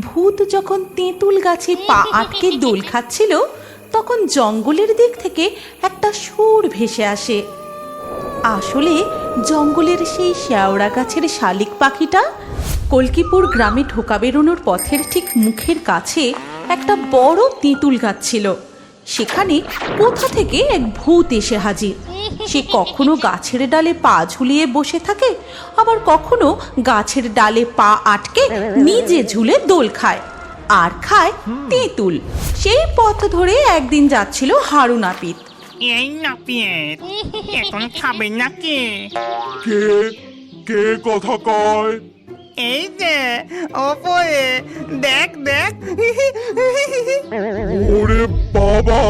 ভূত যখন তেঁতুল গাছে পা আটকে দোল খাচ্ছিল, তখন জঙ্গলের দিক থেকে একটা সুর ভেসে আসে। আসলে জঙ্গলের সেই শেওড়া গাছের শালিক পাখিটা কলকিপুর গ্রামে ঢোকা বেরোনোর পথের ঠিক মুখের কাছে একটা বড় তেঁতুল গাছ ছিল। সেখানে কোথা থেকে এক ভূত এসে হাজির? সে কখনো গাছের ডালে পা ঝুলিয়ে বসে থাকে আবার কখনো গাছের ডালে পা আটকে নিজে ঝুলে দোল খায় আর খায় তেঁতুল। সেই পথ ধরে একদিন যাচ্ছিল হারু নাপিত এই নাপিত এখন খাবে নাকি? কে কে কথা কয়? এই যে ওপরে দেখ দেখ। বাবা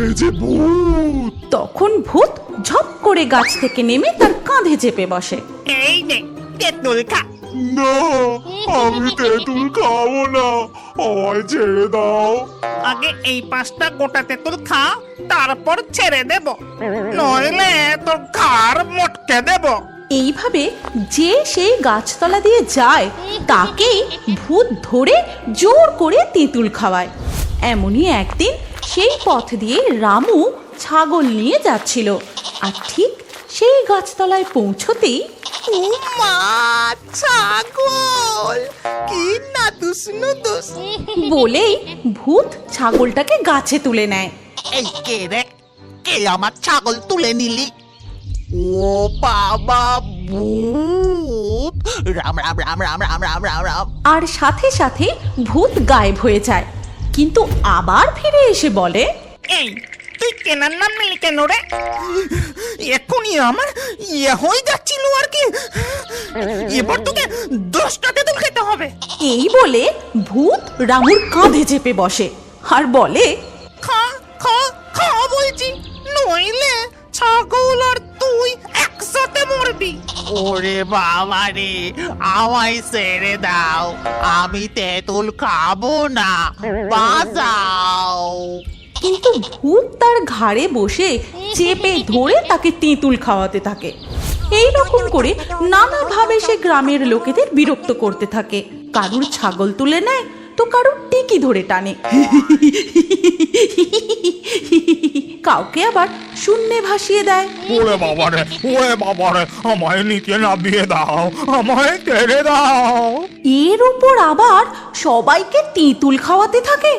এ যে ভূত। তখন ভূত ঝপ করে গাছ থেকে নেমে তার কাঁধে চেপে বসে। এই নে তেঁতুল খা। না আমি তেঁতুল খাব না আমায় ছেড়ে দাও। আগে এই পাঁচটা গোটা তেঁতুল খা তারপর ছেড়ে দেব। নইলে তোর ঘাড় মটকে দেব। এইভাবে যে সেই গাছতলা দিয়ে যায় তাকেই ভূত ধরে জোর করে তেঁতুল খাওয়ায়। এমনই একদিন সেই পথ দিয়ে রামু ছাগল নিয়ে যাচ্ছিল। আর ঠিক সেই গাছতলায় পৌঁছতেই উমা ছাগল! কি নুদুস বলেই ভূত ছাগলটাকে গাছে তুলে নেয়। এই কে রে? কে আমার ছাগল তুলে নিলি? ও বাবা ভূত! রাম রাম রাম রাম রাম রাম রাম রাম। আর সাথে সাথে ভূত গায়েব হয়ে যায়। কিন্তু আবার ফিরে এসে বলে এই তুই কেনার নাম নিলি কেন রে? এখনই আমার ইয়ে হয়ে যাচ্ছিল আর কি। এবার তোকে দশটা তেঁতুল খেতে হবে। এই বলে ভূত রামুর কাঁধে চেপে বসে আর বলে খা খা খা বলছি নইলে ছাগল আর তুই একসাথে মরবি? ওরে বাবা রে আমায় ছেড়ে দাও। আমি তেঁতুল খাব না বাঁচাও। কিন্তু ভূত তার ঘাড়ে বসে চেপে ধরে তাকে তেঁতুল খাওয়াতে থাকে। এই রকম করে নানাভাবে সে গ্রামের লোকেদের বিরক্ত করতে থাকে। কারুর ছাগল তুলে নেয় তো কারুর টিকি ধরে টানে। কাউকে আবার শূন্যে ভাসিয়ে দেয়। ওরে বাবা রে ওরে বাবা রে আমায় নিচে নামিয়ে দাও আমায় ছেড়ে দাও। এর উপর আবার সবাইকে তেঁতুল খাওয়াতে থাকে।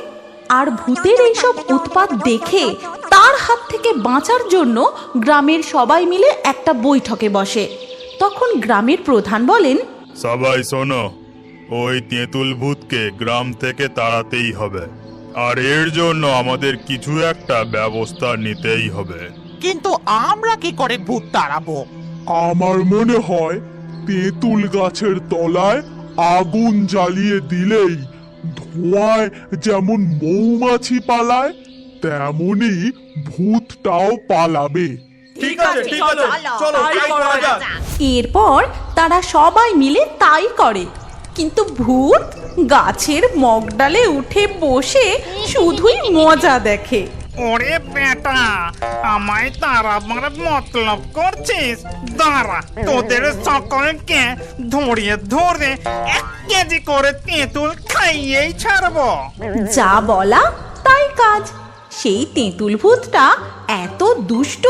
আর ভূতের এইসব উৎপাত দেখে তার হাত থেকে বাঁচার জন্য গ্রামের সবাই মিলে একটা বৈঠকে বসে। তখন গ্রামের প্রধান বলেন সবাই শোনো ওই তেঁতুল ভূতকে গ্রাম থেকে তাড়াতেই হবে। আর এর জন্য আমাদের কিছু একটা ব্যবস্থা নিতেই হবে। কিন্তু আমরা কি করে ভূত তাড়াবো? আমার মনে হয় তেঁতুল গাছের তলায় আগুন জ্বালিয়ে দিলেই ধোঁয়ায় যেমন মৌমাছি পালায় তেমনি ভূতটাও পালাবে। ঠিক আছে ঠিক আছে চলো তাই করা যাক। এরপর তারা সবাই মিলে তাই করে। কিন্তু ভূত গাছের মগডালে উঠে বসে শুধুই মজা দেখে। ওরে বেটা আমায় তারা তারাবার মতলব করছিস? দাঁড়া তোদের সকলকে ধরিয়ে ধরে এক কেজি করে তেঁতুল খাইয়েই ছাড়বো। যা বলা তাই কাজ। সেই তেঁতুল ভূতটা এত দুষ্ট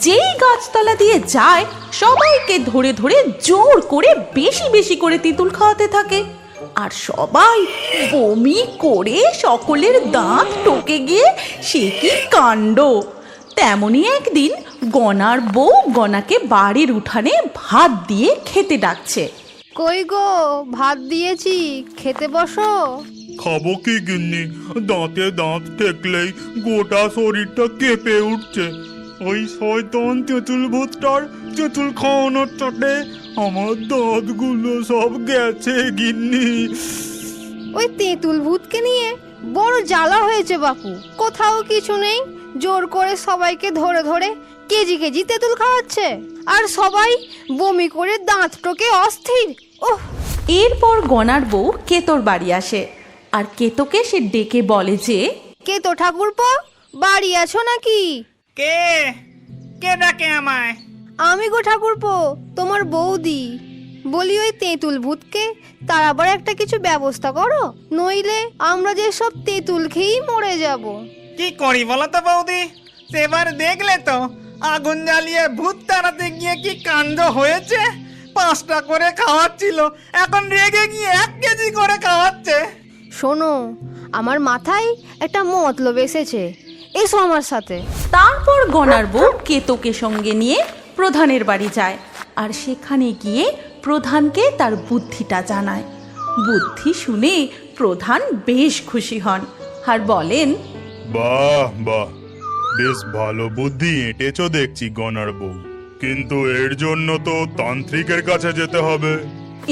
যেই গাছতলা দিয়ে যায় সবাইকে ধরে ধরে জোর করে বেশি বেশি করে তেঁতুল খাওয়াতে থাকে। আর সবাই বমি করে সকলের দাঁত টকে গিয়ে সে কি কাণ্ড? তেমনই একদিন গনার বউ গনাকে বাড়ির উঠানে ভাত দিয়ে খেতে ডাকছে। কই গো ভাত দিয়েছি খেতে বসো। খাব কি গিন্নি? দাঁতে দাঁত ঠেকলেই গোটা শরীরটা কেঁপে উঠছে। ওই শয়তান তেঁতুল ভূতটার তেঁতুল খাওয়ানোর চটে আমার দাঁতগুলো সব গেছে গিন্নি। ওই তেঁতুল ভূতকে নিয়ে বড় জ্বালা হয়েছে বাপু। কোথাও কিছু নেই জোর করে সবাইকে ধরে ধরে কেজি কেজি তেঁতুল খাওয়াচ্ছে। আর সবাই বমি করে দাঁত টোকে অস্থির। ওহ! এরপর গনার বউ কেতর বাড়ি আসে। আর কেতকে সে ডেকে বলে যে কে তো ঠাকুরপো বাড়ি আছো নাকি? কে? কে ডাকে আমায়? আমি গো ঠাকুরপো তোমার বৌদি। বলি ওই তেঁতুল ভূতকে তার আবার একটা কিছু ব্যবস্থা করো নইলে আমরা যে সব তেঁতুল খেয়েই মরে যাব। কি করি বলো তো বৌদি? সেবার দেখলে তো আগুন জ্বালিয়ে ভূত তাড়াতে গিয়ে কি কাণ্ড হয়েছে? পাঁচটা করে খাওয়াচ্ছিল এখন রেগে গিয়ে এক কেজি করে খাওয়াচ্ছে। শোনো আমার মাথায় একটা মতলব এসেছে এসো আমার সাথে। তারপর গনার বউ কেতোকে সঙ্গে নিয়ে প্রধানের বাড়ি যায় আর সেখানে গিয়ে প্রধানকে তার বুদ্ধিটা জানায়। বুদ্ধি শুনে প্রধান বেশ খুশি হন আর বলেন বাহ বাহ বেশ ভালো বুদ্ধি এঁটেছো দেখছি গনার বউ। কিন্তু এর জন্য তো তান্ত্রিকের কাছে যেতে হবে।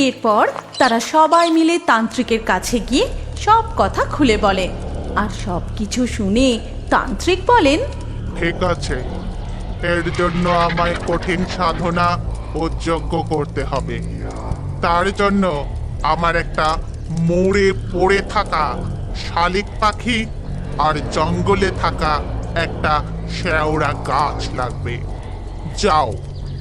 এরপর তারা সবাই মিলে তান্ত্রিকের কাছে গিয়ে সব কথা খুলে বলে। আর সব কিছু শুনে তান্ত্রিক বলেন ঠিক আছে এর জন্য আমায় কঠিন সাধনা ও যজ্ঞ করতে হবে। তার জন্য আমার একটা মোড়ে পড়ে থাকা শালিক পাখি আর জঙ্গলে থাকা একটা শেওড়া গাছ লাগবে। যাও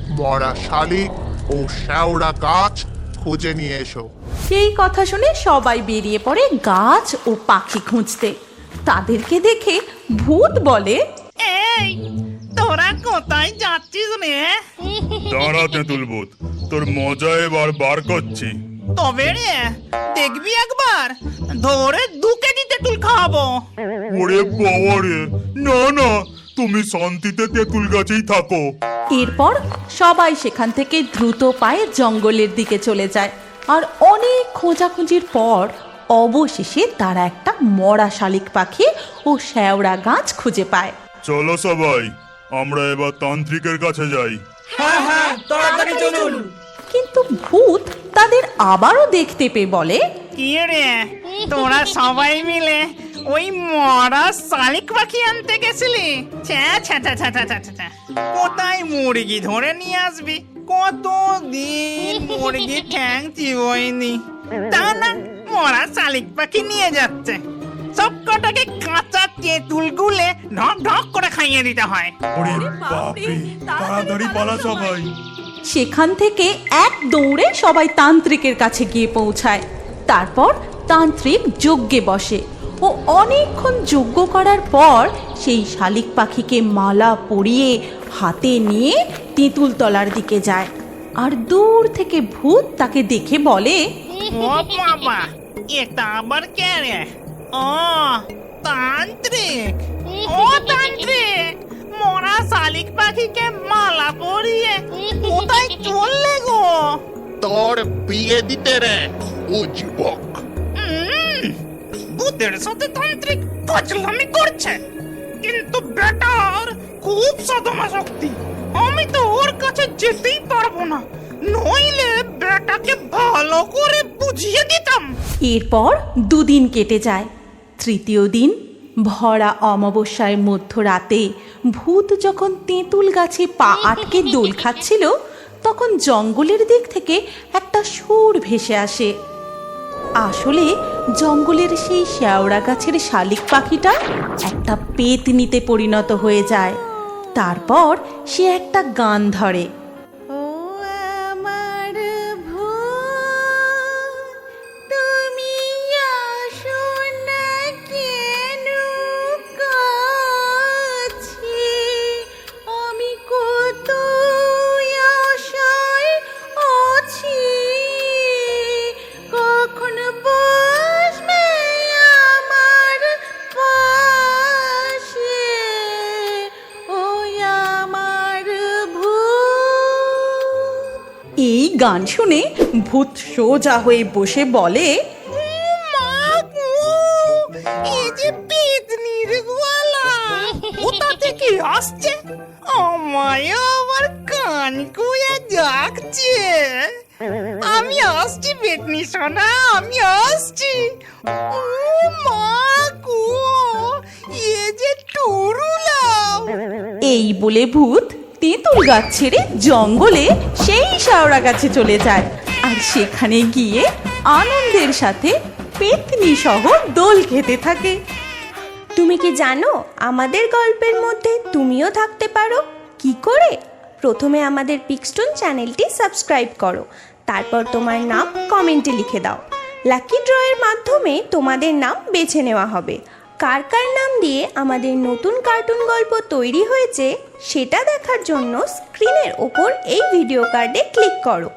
মরা শালিক ও শেওড়া গাছ খুঁজে নিয়ে এসো। সেই কথা শুনে সবাই বেরিয়ে পড়ে গাছ ও পাখি খুঁজতে। তাদেরকে দেখে ভূত বলে এই কোথায় যাচ্ছিস রে দাঁড়া তেঁতুল ভূত তোর মজা এবার বার করছি। তবে রে দেখবি একবার ধরে দু কেজি তেঁতুল খাওয়াবো। ওরে বাবা রে না না তুমি শান্তিতে তেঁতুল গাছেই থাকো। এরপর সবাই সেখান থেকে দ্রুত পায়ে জঙ্গলের দিকে চলে যায়। আর অনেক খোঁজাখুঁজির পর অবশেষে তারা একটা মরা শালিক পাখি ও শ্যাওড়া গাছ খুঁজে পায়। চলো সবাই আমরা এবার তান্ত্রিকের কাছে যাই। হ্যাঁ হ্যাঁ তাড়াতাড়ি চলুন। কিন্তু ভূত তাদের আবারও দেখতে পেয়ে বলে কি রে? তোরা সবাই মিলে ওই মরা শালিক পাখি আনতে গেছিলি। কোথায় মুরগি ধরে নিয়ে আসবি? কত দিন মুরগি ঠ্যাং চিবইনি তা না মরা শালিক পাখি নিয়ে যাচ্ছে। সব কটাকে কাঁচা তেঁতুল গুলে ঢক ঢক করে খাইয়ে দিতে হয়। ওরে বাপরে তাড়াতাড়ি পালা সবাই। সেখান থেকে এক দৌড়ে সবাই তান্ত্রিকের কাছে গিয়ে পৌঁছায়। তারপর তান্ত্রিক যজ্ঞে বসে ও অনেকক্ষণ যজ্ঞ করার পর সেই শালিক পাখিকে মালা পরিয়ে হাতে নিয়ে তেঁতুল তলার দিকে যায়। আর দূর থেকে ভূত তাকে দেখে বলে ও বাবা এটা আবার কে রে? ও তান্ত্রিক। ও তান্ত্রিক। মরা শালিক পাখিকে মালা পরিয়ে কোথায় চললে গো? তোর বিয়ে দিতে রে ও যুবক। ভূতের সাথে তান্ত্রিক পচলামি করছে। কিন্তু বেটার খুব সাধনা শক্তি। আমি তো ওর কাছে যেতেই পারব না। নইলে বেটাকে ভালো করে বুঝিয়ে দিতাম। এরপর দুদিন কেটে যায়। তৃতীয় দিন, ভরা অমাবস্যায় মধ্যরাতে ভূত যখন তেঁতুল গাছে পা আটকে দোল খাচ্ছিল, তখন জঙ্গলের দিক থেকে একটা সুর ভেসে আসে। আসলে জঙ্গলের সেই শ্যাওড়া গাছের শালিক পাখিটা একটা পেতনিতে পরিণত হয়ে যায়। তারপর সে একটা গান ধরে। গান শুনে ভূত সোজা হয়ে বসে বলে থেকে আসছে আমায় আবার কান কুয়ে ডাকছে। আমি আসছি পেতনি সোনা আমি আসছি। ও মা গো এ যে টুরুলাও। এই বলে ভূত তেঁতুল গাছ ছেড়ে জঙ্গলে সেই শাওড়া গাছে চলে যায়। আর সেখানে গিয়ে আনন্দের সাথে পেতনি সহ দোল খেতে থাকে। তুমি কি জানো, আমাদের গল্পের মধ্যে তুমিও থাকতে পারো। কি করে? প্রথমে আমাদের পিকস্টোন চ্যানেলটি সাবস্ক্রাইব করো, তারপর তোমার নাম কমেন্টে লিখে দাও। লাকি ড্রয়ের মাধ্যমে তোমাদের নাম বেছে নেওয়া হবে। কার কার নাম দিয়ে আমাদের নতুন কার্টুন গল্প তৈরি হয়েছে, সেটা দেখার জন্য স্ক্রিনের ওপর এই ভিডিও কার্ডে ক্লিক করো।